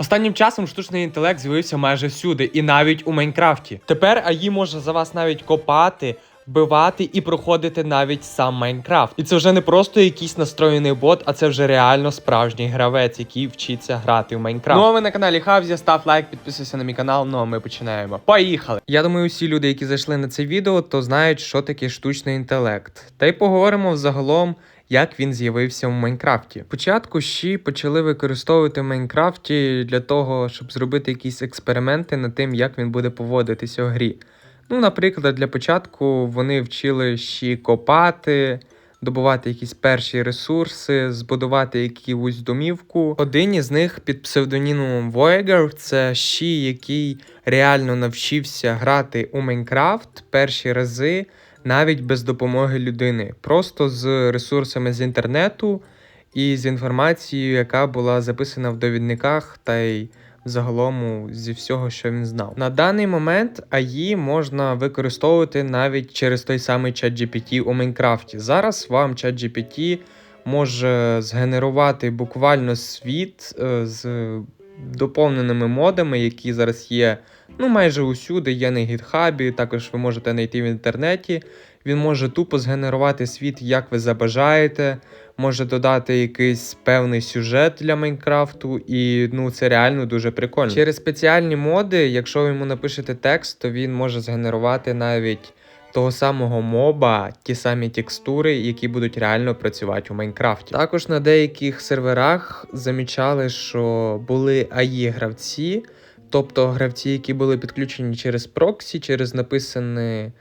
Останнім часом штучний інтелект з'явився майже всюди, і навіть у Майнкрафті. Тепер АІ може за вас навіть копати. Вбивати і проходити навіть сам Майнкрафт. І це вже не просто якийсь настроєний бот, а це вже реально справжній гравець, який вчиться грати в Майнкрафт. Ну а ви на каналі Хавзі, став лайк, підписуйся на мій канал. Ну а ми починаємо. Поїхали! Я думаю, всі люди, які зайшли на це відео, то знають, що таке штучний інтелект. Та й поговоримо взагалом. Як він з'явився в Майнкрафті. Спочатку щі почали використовувати в Майнкрафті для того, щоб зробити якісь експерименти над тим, як він буде поводитися в грі. Ну, наприклад, для початку вони вчили щі копати, добувати якісь перші ресурси, збудувати якусь домівку. Один із них під псевдонімом Voyager – це щі, який реально навчився грати у Майнкрафт перші рази навіть без допомоги людини, просто з ресурсами з інтернету і з інформацією, яка була записана в довідниках та й загалом зі всього, що він знав. На даний момент АІ можна використовувати навіть через той самий ChatGPT у Майнкрафті. Зараз вам ChatGPT може згенерувати буквально світ е, з доповненими модами, які зараз є ну майже усюди, є на гітхабі, також ви можете знайти в інтернеті. Він може тупо згенерувати світ, як ви забажаєте, може додати якийсь певний сюжет для Майнкрафту, і ну це реально дуже прикольно. Через спеціальні моди, якщо ви йому напишете текст, то він може згенерувати навіть того самого моба, ті самі текстури, які будуть реально працювати у Майнкрафті. Також на деяких серверах замічали, що були AI гравці, тобто гравці, які були підключені через проксі, через написане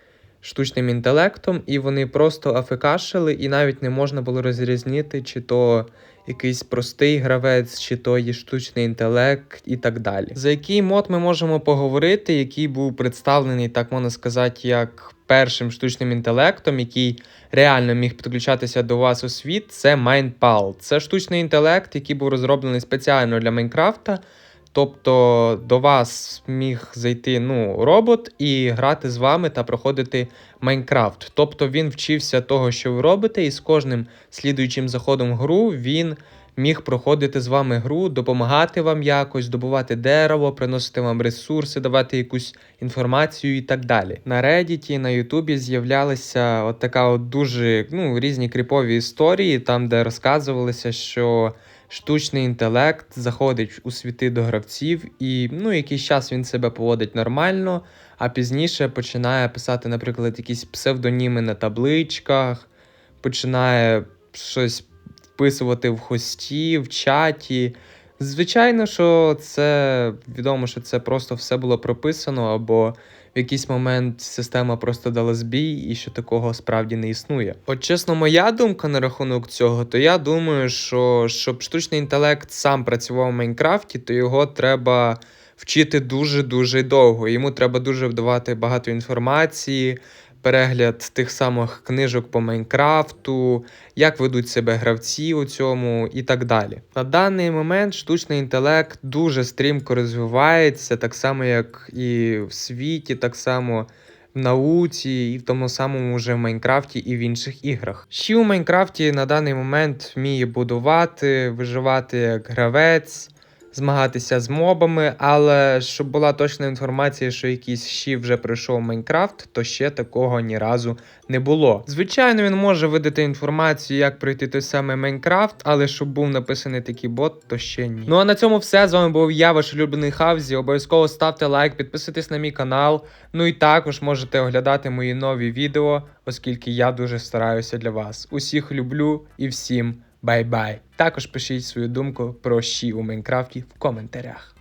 штучним інтелектом, і вони просто афекашили, і навіть не можна було розрізнити, чи то якийсь простий гравець, чи то є штучний інтелект і так далі. За який мод ми можемо поговорити, який був представлений, так можна сказати, як першим штучним інтелектом, який реально міг підключатися до вас у світ, це MindPal. Це штучний інтелект, який був розроблений спеціально для Майнкрафта. Тобто до вас міг зайти ну, робот і грати з вами та проходити Майнкрафт. Тобто він вчився того, що ви робите, і з кожним слідуючим заходом в гру він міг проходити з вами гру, допомагати вам якось, добувати дерево, приносити вам ресурси, давати якусь інформацію і так далі. На Reddit, на Ютубі з'являлися от така от дуже ну, різні кріпові історії, там де розказувалося, що штучний інтелект заходить у світи до гравців, і ну, якийсь час він себе поводить нормально, а пізніше починає писати, наприклад, якісь псевдоніми на табличках, починає щось вписувати в хості, в чаті. Звичайно, що це відомо, що це просто все було прописано, або в якийсь момент система просто дала збій, і що такого справді не існує. От чесно, моя думка на рахунок цього, то я думаю, що щоб штучний інтелект сам працював в Майнкрафті, то його треба вчити дуже-дуже довго. Йому треба дуже вдавати багато інформації. Перегляд тих самих книжок по Майнкрафту, як ведуть себе гравці у цьому і так далі. На даний момент штучний інтелект дуже стрімко розвивається, так само як і в світі, так само в науці, і в тому самому вже в Майнкрафті і в інших іграх. Ще у Майнкрафті на даний момент вміє будувати, виживати як гравець. Змагатися з мобами, але щоб була точна інформація, що якийсь щі вже пройшов Майнкрафт, то ще такого ні разу не було. Звичайно, він може видати інформацію, як пройти той самий Майнкрафт, але щоб був написаний такий бот, то ще ні. Ну а на цьому все. З вами був я, ваш улюблений Хавзі. Обов'язково ставте лайк, підписуйтесь на мій канал. Ну і також можете оглядати мої нові відео, оскільки я дуже стараюся для вас. Усіх люблю і всім бай-бай. Також пишіть свою думку про щі у Майнкрафті в коментарях.